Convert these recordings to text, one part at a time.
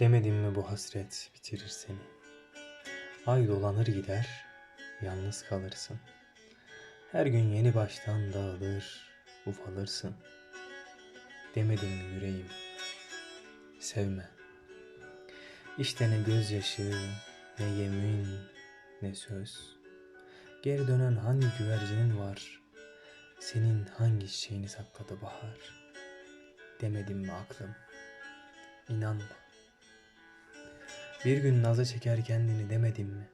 Demedim mi bu hasret bitirir seni? Ay dolanır gider, yalnız kalırsın. Her gün yeni baştan dağılır, ufalırsın. Demedim mi yüreğim? Sevme. İşte ne gözyaşı, ne yemin, ne söz. Geri dönen hangi güvercinin var? Senin hangi çiçeğini sakladı bahar? Demedim mi aklım? İnanma. Bir gün naza çeker kendini demedim mi?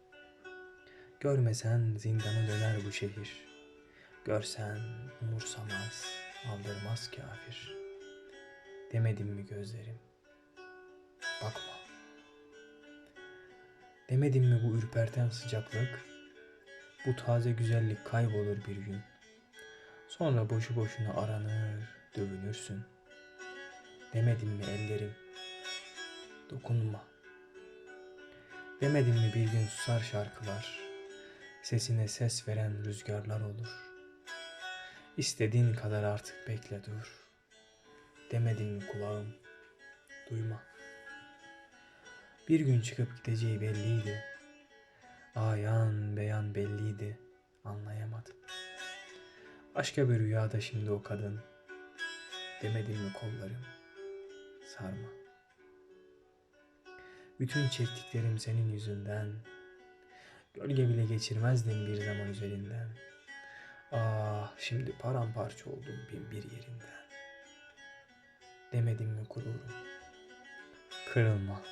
Görmesen zindana döner bu şehir. Görsen umursamaz, aldırmaz kafir. Demedim mi gözlerim? Bakma. Demedim mi bu ürperten sıcaklık? Bu taze güzellik kaybolur bir gün. Sonra boşu boşuna aranır, dövünürsün. Demedim mi ellerim? Dokunma. Demedim mi bir gün susar şarkılar? Sesine ses veren rüzgarlar olur. İstediğin kadar artık bekle dur. Demedim mi kulağım? Duyma. Bir gün çıkıp gideceği belliydi. Ayan beyan belliydi. Anlayamadım. Başka bir rüyada şimdi o kadın. Demedim mi kollarım? Sarma. Bütün çektiklerim senin yüzünden. Gölge bile geçirmezdim bir zaman üzerinden. Ah şimdi paramparça oldum bin bir yerinden. Demedim mi gururum? Kırılma.